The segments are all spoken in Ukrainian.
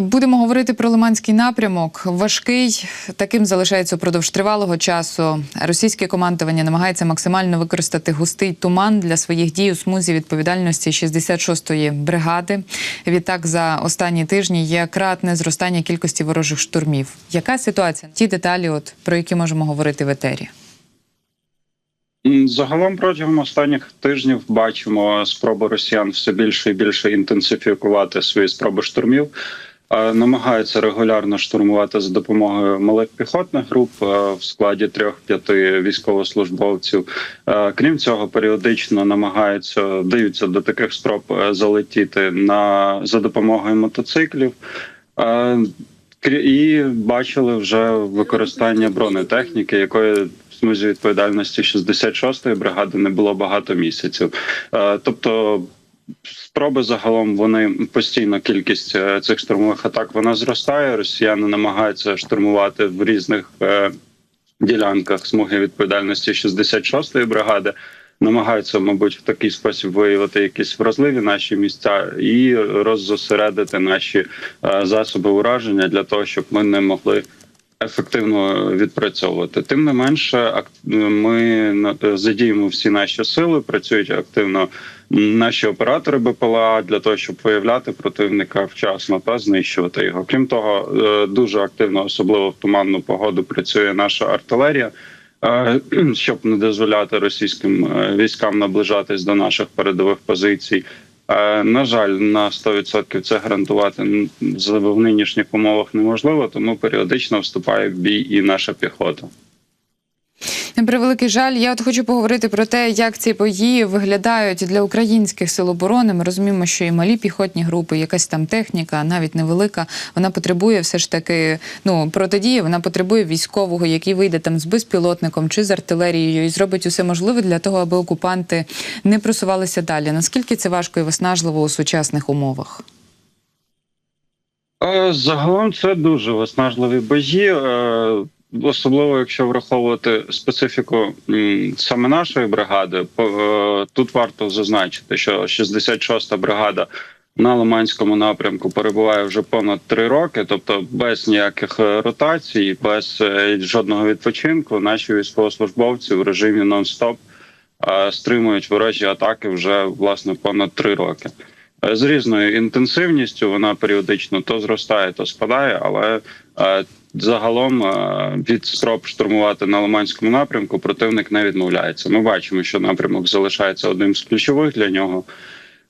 Будемо говорити про Лиманський напрямок. Важкий таким залишається упродовж тривалого часу. Російське командування намагається максимально використати густий туман для своїх дій у смузі відповідальності 66-ї бригади. Відтак за останні тижні є кратне зростання кількості ворожих штурмів. Яка ситуація? Ті деталі, от про які можемо говорити в етері. Загалом протягом останніх тижнів бачимо спроби росіян все більше і більше інтенсифікувати свої спроби штурмів. Е, Намагаються регулярно штурмувати за допомогою малих піхотних груп е, в складі трьох-п'яти військовослужбовців. Е, Крім цього, періодично намагаються даються до таких спроб залетіти на за допомогою мотоциклів. І бачили вже використання бронетехніки, якої смузі відповідальності 66-ї бригади не було багато місяців. Тобто спроби загалом вони постійно кількість е, цих штурмових атак вона зростає. Росіяни намагаються штурмувати в різних е, ділянках смуги відповідальності 66-ї бригади. Намагаються, мабуть, в такий спосіб виявити якісь вразливі наші місця і роззосередити наші е, засоби ураження для того, щоб ми не могли ефективно відпрацьовувати. Тим не менше, ми задіємо всі наші сили, працюють активно наші оператори БПЛА для того, щоб виявляти противника вчасно та знищувати його. Крім того, е, дуже активно, особливо в туманну погоду, працює наша артилерія. е, Щоб не дозволяти російським е, військам наближатись до наших передових позицій, На жаль, на 100% це гарантувати в нинішніх умовах неможливо, тому періодично вступає в бій і наша піхота. На превеликий жаль, я от хочу поговорити про те, як ці бої виглядають для українських сил оборони. Ми розуміємо, що і малі піхотні групи, якась там техніка, навіть невелика, вона потребує все ж таки ну протидії. Вона потребує військового, який вийде там з безпілотником чи з артилерією, і зробить усе можливе для того, аби окупанти не просувалися далі. Наскільки це важко і виснажливо у сучасних умовах? Е, Загалом це дуже виснажливі бої, е, особливо якщо враховувати специфіку саме нашої бригади. Е, Тут варто зазначити, що 66-та бригада на Лиманському напрямку перебуває вже понад три роки, тобто без ніяких е, ротацій, без е, жодного відпочинку. Наші військовослужбовці в режимі нон-стоп стримують ворожі атаки вже власне понад три роки. З різною інтенсивністю вона періодично то зростає, то спадає, але загалом е, від спроб штурмувати на Лиманському напрямку противник не відмовляється. Ми бачимо, що напрямок залишається одним з ключових для нього.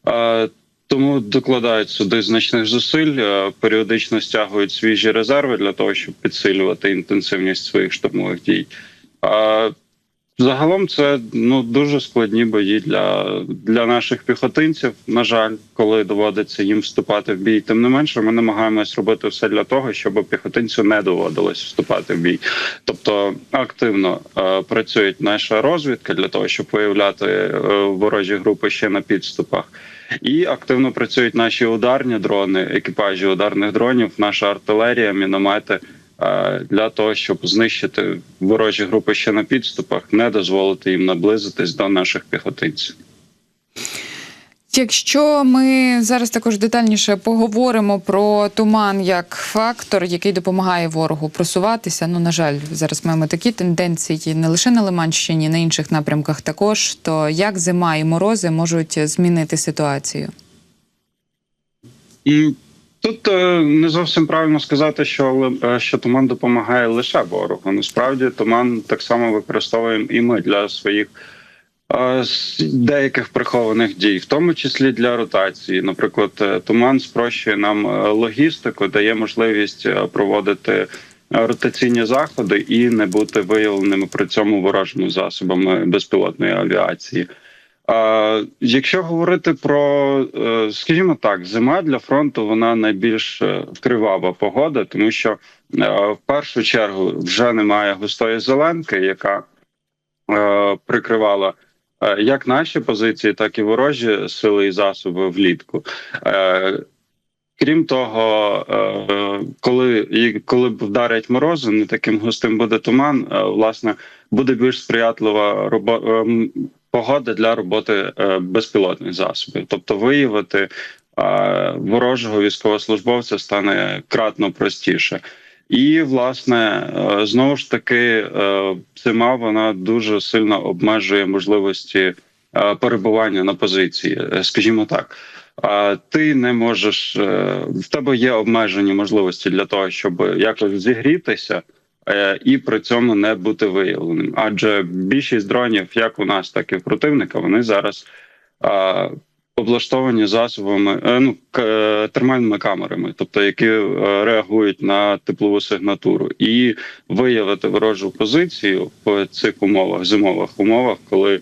Е, тому докладають сюди значних зусиль, е, періодично стягують свіжі резерви для того, щоб підсилювати інтенсивність своїх штурмових дій. Загалом це ну дуже складні бої для, для наших піхотинців. На жаль, коли доводиться їм вступати в бій. Тим не менше, ми намагаємось робити все для того, щоб піхотинцю не доводилось вступати в бій. Тобто активно е, працює наша розвідка для того, щоб виявляти е, ворожі групи ще на підступах. І активно працюють наші ударні дрони, екіпажі ударних дронів, наша артилерія, міномети для того, щоб знищити ворожі групи ще на підступах, не дозволити їм наблизитись до наших піхотинців. Якщо ми зараз також детальніше поговоримо про туман як фактор, який допомагає ворогу просуватися. Ну на жаль, зараз маємо такі тенденції не лише на Лиманщині, на інших напрямках також. То як зима і морози можуть змінити ситуацію? Тут е, не зовсім правильно сказати, що е, що туман допомагає лише ворогу. Насправді туман так само використовуємо і ми для своїх е, деяких прихованих дій, в тому числі для ротації. Наприклад, туман спрощує нам логістику, дає можливість проводити ротаційні заходи і не бути виявленими при цьому ворожими засобами безпілотної авіації. Якщо говорити про, е, скажімо так, зима для фронту вона найбільш е, кривава погода, тому що е, в першу чергу вже немає густої зеленки, яка прикривала як наші позиції, так і ворожі сили і засоби влітку. Крім того, коли коли вдарять морози, не таким густим буде туман. Власне, буде більш сприятлива робо- ем, погода для роботи е, безпілотних засобів, тобто виявити ворожого військовослужбовця стане кратно простіше. І власне е, знову ж таки е, зима вона дуже сильно обмежує можливості е, перебування на позиції, е, скажімо так. А ти не можеш е, в тебе є обмежені можливості для того, щоб якось зігрітися. Е, І при цьому не бути виявленим, адже більшість дронів, як у нас, так і в противника, вони зараз облаштовані засобами, е, ну е, термальними камерами, тобто які реагують на теплову сигнатуру, і виявити ворожу позицію в цих умовах, зимових умовах, коли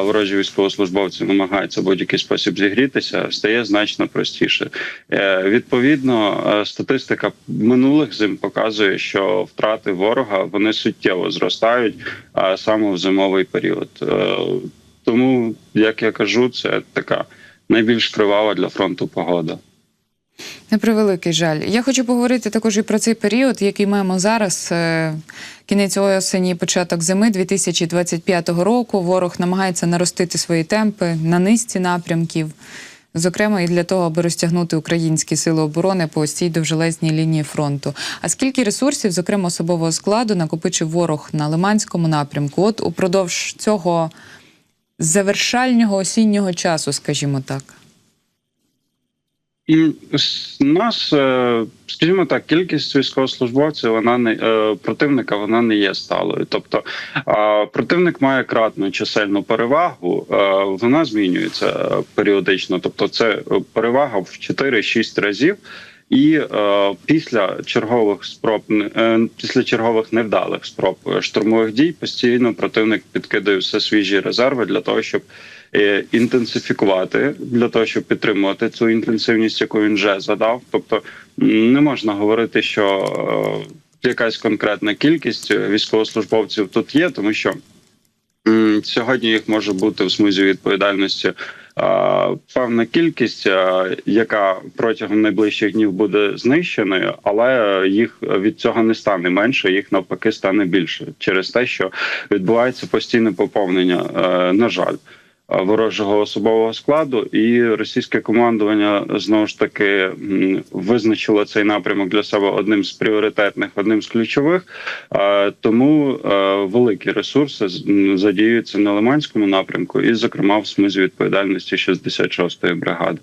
ворожі військовослужбовці намагаються будь-який спосіб зігрітися, стає значно простіше. Е, Відповідно, е, статистика минулих зим показує, що втрати ворога вони суттєво зростають а саме в зимовий період. Е, Тому, як я кажу, це така найбільш кривава для фронту погода. На превеликий жаль. Я хочу поговорити також і про цей період, який маємо зараз. е, Кінець осені, початок зими 2025 року. Ворог намагається наростити свої темпи на низці напрямків, зокрема і для того, аби розтягнути українські сили оборони по цій довжелезній лінії фронту. А скільки ресурсів, зокрема особового складу, накопичив ворог на Лиманському напрямку? От упродовж цього завершального осіннього часу, скажімо так. Нас, е, скажімо так, кількість військовослужбовців вона не е, противника вона не є сталою. Тобто противник має кратну чисельну перевагу, е, вона змінюється періодично. Тобто, це перевага в 4-6 разів. І після чергових спроб е, після чергових невдалих спроб штурмових дій постійно противник підкидає все свіжі резерви для того, щоб інтенсифікувати для того, щоб підтримувати цю інтенсивність, яку він вже задав. Тобто не можна говорити, що е, якась конкретна кількість військовослужбовців тут є, тому що сьогодні їх може бути в смузі відповідальності. е, Певна кількість, е, яка протягом найближчих днів буде знищеною, але їх від цього не стане менше, їх навпаки стане більше через те, що відбувається постійне поповнення. е, На жаль, е, ворожого особового складу, і російське командування знову ж таки визначило цей напрямок для себе одним з пріоритетних, одним з ключових. Е, Тому е, великі ресурси задіюються на Лиманському напрямку, і, зокрема, в смузі відповідальності 66-ї бригади.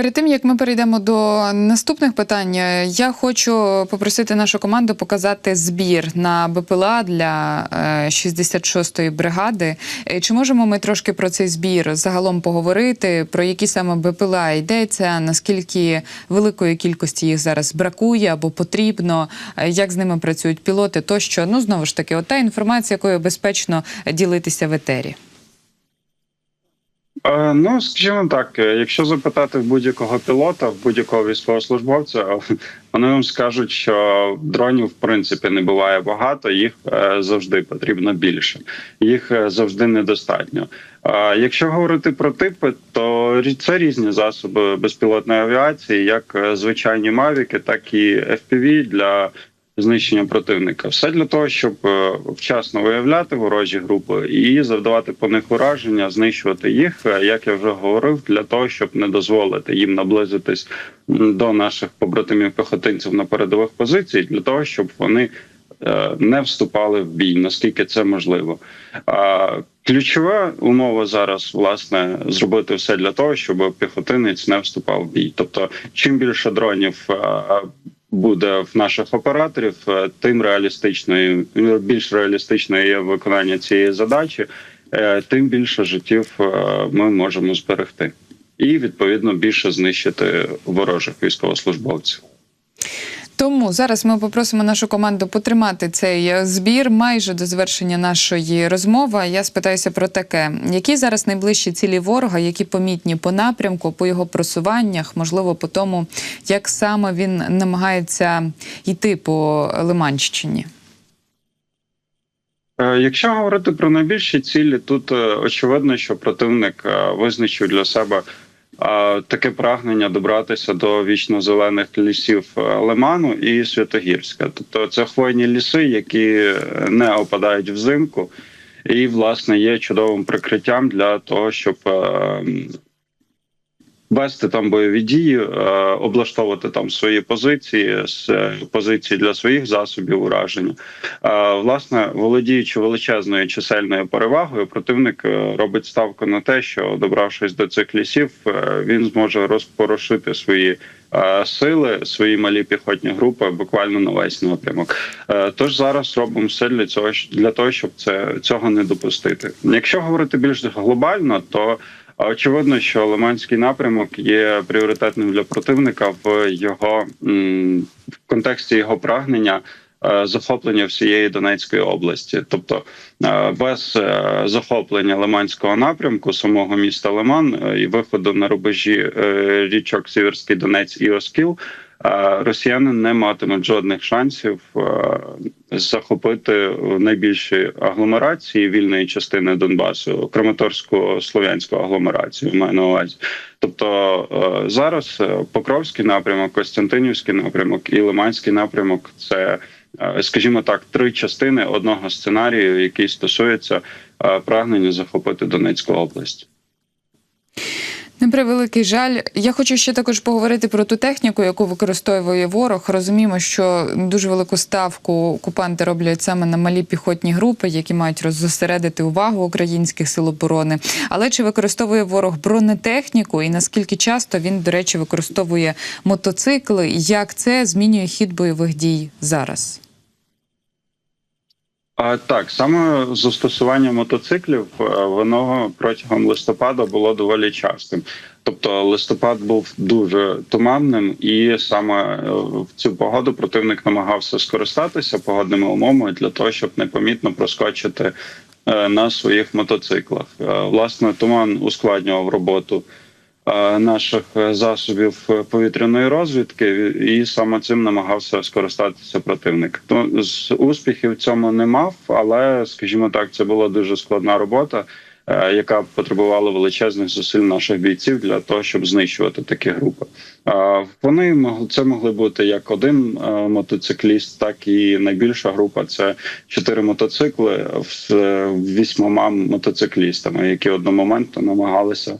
Перед тим як ми перейдемо до наступних питань, е, я хочу попросити нашу команду показати збір на БПЛА для е, 66-ї бригади. Е, Чи можемо ми трошки про цей збір загалом поговорити? Про які саме БПЛА йдеться? Наскільки великої кількості їх зараз бракує або потрібно? Е, Як з ними працюють пілоти? Тощо ну знову ж таки, ота інформація, якою безпечно ділитися в етері. Е, Ну, скажімо так, е, якщо запитати в будь-якого пілота, в будь-якого військовослужбовця, вони вам скажуть, що дронів в принципі не буває багато, їх е, завжди потрібно більше, їх е, завжди недостатньо. Якщо говорити про типи, то це різні засоби безпілотної авіації, як е, звичайні мавіки, так і FPV для знищення противника. Все для того, щоб е, вчасно виявляти ворожі групи і завдавати по них ураження, знищувати їх, е, як я вже говорив, для того, щоб не дозволити їм наблизитись до наших побратимів піхотинців на передових позицій, для того, щоб вони е, не вступали в бій, наскільки це можливо. Ключова умова зараз власне зробити все для того, щоб піхотинець не вступав в бій. Тобто, чим більше дронів буде в наших операторів, е, тим реалістичною більш реалістичною є виконання цієї задачі, е, тим більше життів е, ми можемо зберегти, і відповідно більше знищити ворожих військовослужбовців. Тому зараз ми попросимо нашу команду потримати цей е, збір майже до завершення нашої розмови. Я спитаюся про таке: які зараз найближчі цілі ворога, які помітні по напрямку, по його просуваннях, можливо, по тому, як саме він намагається йти по Лиманщині. Е, Якщо говорити про найбільші цілі, тут е, очевидно, що противник визначив для себе таке прагнення добратися до вічно-зелених лісів е, Лиману і Святогірська. Тобто це хвойні ліси, які не опадають взимку, і власне є чудовим прикриттям для того, щоб е, вести там бойові дії, е, облаштовувати там свої позиції з е, позиції для своїх засобів ураження. Е, Власне, володіючи величезною чисельною перевагою, противник робить ставку на те, що добравшись до цих лісів, він зможе розпорошити свої. Сили свої малі піхотні групи буквально на весь напрямок. Тож зараз робимо все для цього для того, щоб це цього не допустити. Якщо говорити більш глобально, то Очевидно, що Лиманський напрямок є пріоритетним для противника в його в контексті його прагнення е, захоплення всієї Донецької області, тобто е, без е, захоплення Лиманського напрямку, самого міста Лиман і виходу на рубежі річок Сіверський Донець і Оскіл. Росіяни не матимуть жодних шансів е, захопити найбільші агломерації вільної частини Донбасу, Краматорську слов'янську агломерацію. Маю на увазі. Тобто е, зараз е, Покровський напрямок, Костянтинівський напрямок і Лиманський напрямок це, скажімо так, три частини одного сценарію, який стосується прагнення захопити Донецьку область. На превеликий жаль, я хочу ще також поговорити про ту техніку, яку використовує ворог. Розуміємо, що дуже велику ставку окупанти роблять саме на малі піхотні групи, які мають роззосередити увагу українських сил оборони. Але чи використовує ворог бронетехніку, і наскільки часто він, до речі, використовує мотоцикли? Як це змінює хід бойових дій зараз? А так саме застосування мотоциклів е, воно протягом листопада було доволі частим. Тобто листопад був дуже туманним, і саме е, в цю погоду противник намагався скористатися погодними умовами для того, щоб непомітно проскочити е, на своїх мотоциклах. Власне, туман ускладнював роботу наших е, засобів повітряної розвідки, і саме цим намагався скористатися противник. То з успіхів цьому не мав, але скажімо так, це була дуже складна робота. е, Яка потребувала величезних зусиль наших бійців для того, щоб знищувати такі групи. Е, Вони могли це могли бути як один е, мотоцикліст, так і найбільша група це чотири мотоцикли з е, вісьмома мотоциклістами, які одномоментно намагалися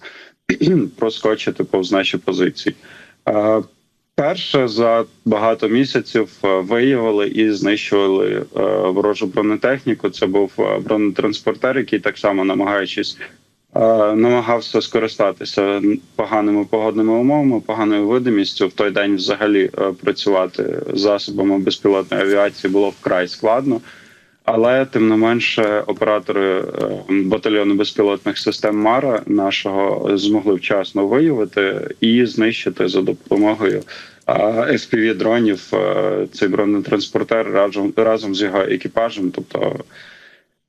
проскочити повз наші позиції. Перше за багато місяців е, виявили і знищували е, ворожу бронетехніку. Це був е, бронетранспортер, який так само намагаючись. Намагався скористатися поганими погодними умовами, поганою видимістю. В той день взагалі працювати засобами безпілотної авіації було вкрай складно. Але тим не менше, оператори е, батальйону безпілотних систем Мара нашого змогли вчасно виявити і знищити за допомогою fpv дронів е, цей бронетранспортер разом разом з його екіпажем. Тобто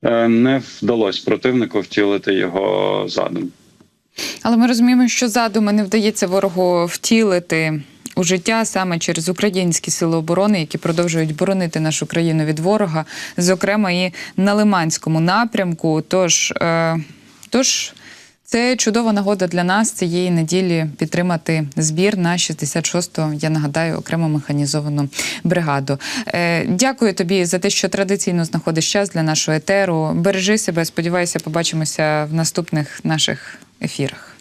е, не вдалося противнику втілити його задум. Але ми розуміємо, що задуми не вдається ворогу втілити у життя саме через українські сили оборони, які продовжують боронити нашу країну від ворога, зокрема і на Лиманському напрямку. Тож, е, тож це чудова нагода для нас цієї неділі підтримати збір на 66-ту, я нагадаю, окремо механізовану бригаду. Е, дякую тобі за те, що традиційно знаходиш час для нашого етеру. Бережи себе, сподіваюся, побачимося в наступних наших ефірах.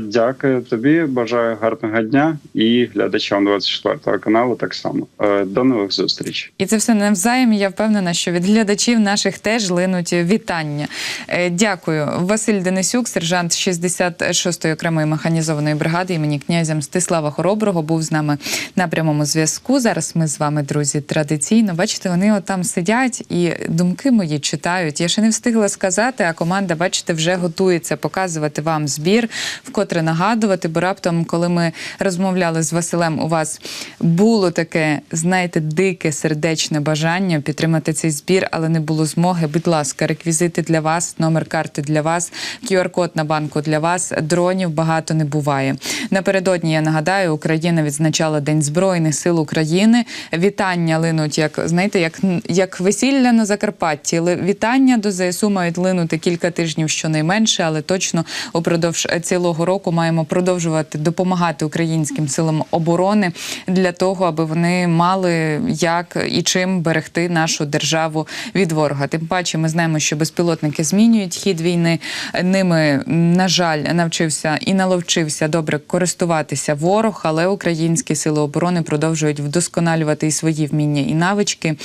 Дякую тобі, бажаю гарного дня і глядачам 24 каналу так само. Е, До нових зустрічей. І це все навзаєм. Я впевнена, що від глядачів наших теж линуть вітання. Е, Дякую, Василь Денисюк, сержант 66-ї окремої механізованої бригади імені князя Мстислава Хороброго, був з нами на прямому зв'язку. Зараз ми з вами, друзі, традиційно. Бачите, вони отам сидять і думки мої читають. Я ще не встигла сказати, а команда, бачите, вже готується показувати вам збір, вкотре нагадувати, бо раптом, коли ми розмовляли з Василем, у вас було таке, знаєте, дике сердечне бажання підтримати цей збір, але не було змоги. Будь ласка, реквізити для вас, номер карти для вас, QR-код на банку для вас. Дронів багато не буває. Напередодні я нагадаю, Україна відзначала День Збройних сил України. Вітання линуть, як знаєте, як, як весілля на Закарпатті. Вітання до ЗСУ мають линути кілька тижнів щонайменше, але точно упродовж цілого минулого року маємо продовжувати допомагати українським силам оборони для того, аби вони мали як і чим берегти нашу державу від ворога. Тим паче, ми знаємо, що безпілотники змінюють хід війни. Ними, на жаль, навчився і наловчився добре користуватися ворог, але українські сили оборони продовжують вдосконалювати і свої вміння і навички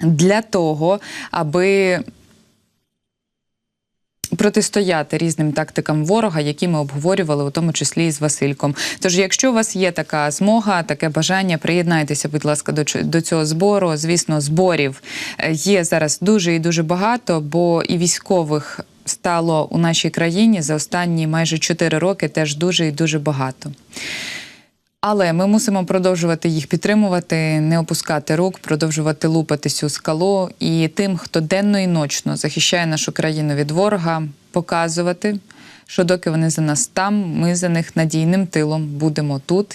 для того, аби протистояти різним тактикам ворога, які ми обговорювали, у тому числі і з Васильком. Тож, якщо у вас є така змога, таке бажання, приєднайтеся, будь ласка, до, до цього збору. Звісно, зборів е, є зараз дуже і дуже багато, бо і військових стало у нашій країні за останні майже 4 роки теж дуже і дуже багато. Але ми мусимо продовжувати їх підтримувати, не опускати рук, продовжувати лупати цю скалу і тим, хто денно і ночно захищає нашу країну від ворога, показувати, що доки вони за нас там, ми за них надійним тилом будемо тут